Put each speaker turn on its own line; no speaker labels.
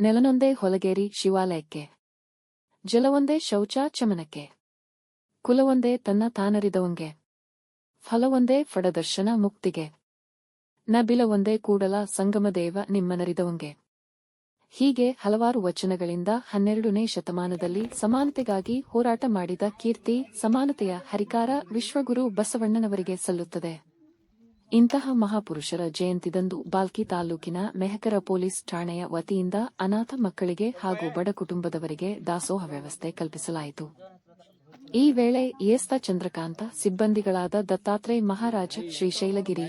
ನೆಲನೊಂದೇ ಹೊಲಗೇರಿ ಶಿವಾಲಯಕ್ಕೆ. ಜಲವೊಂದೇ ಶೌಚ ಚಮನಕ್ಕೆ. ಕುಲವೊಂದೇ ತನ್ನ ತಾನರಿದವಂಗೆ. ಫಲವೊಂದೇ ಫಡದರ್ಶನ ಮುಕ್ತಿಗೆ. ನಬಿಲವೊಂದೇ ಕೂಡಲ ಸಂಗಮದೇವ ನಿಮ್ಮನರಿದವಂಗೆ. ಹೀಗೆ ಹಲವಾರು ವಚನಗಳಿಂದ ಹನ್ನೆರಡನೇ ಶತಮಾನದಲ್ಲಿ ಸಮಾನತೆಗಾಗಿ ಹೋರಾಟ ಮಾಡಿದ ಕೀರ್ತಿ, ಸಮಾನತೆಯ ಹರಿಕಾರ ವಿಶ್ವಗುರು ಬಸವಣ್ಣನವರಿಗೆ ಸಲ್ಲುತ್ತದೆ. ಇಂತಹ ಮಹಾಪುರುಷರ ಜಯಂತಿದಂದು ಬಾಲ್ಕಿ ತಾಲೂಕಿನ ಮೆಹಕರ ಪೊಲೀಸ್ ಠಾಣೆಯ ವತಿಯಿಂದ ಅನಾಥ ಮಕ್ಕಳಿಗೆ ಹಾಗೂ ಬಡ ಕುಟುಂಬದವರಿಗೆ ದಾಸೋಹ ವ್ಯವಸ್ಥೆ ಕಲ್ಪಿಸಲಾಯಿತು. ಈ ವೇಳೆ ಏಸ್ತ ಚಂದ್ರಕಾಂತ, ಸಿಬ್ಬಂದಿಗಳಾದ ದತ್ತಾತ್ರೇಯ ಮಹಾರಾಜ ಶ್ರೀಶೈಲಗಿರಿ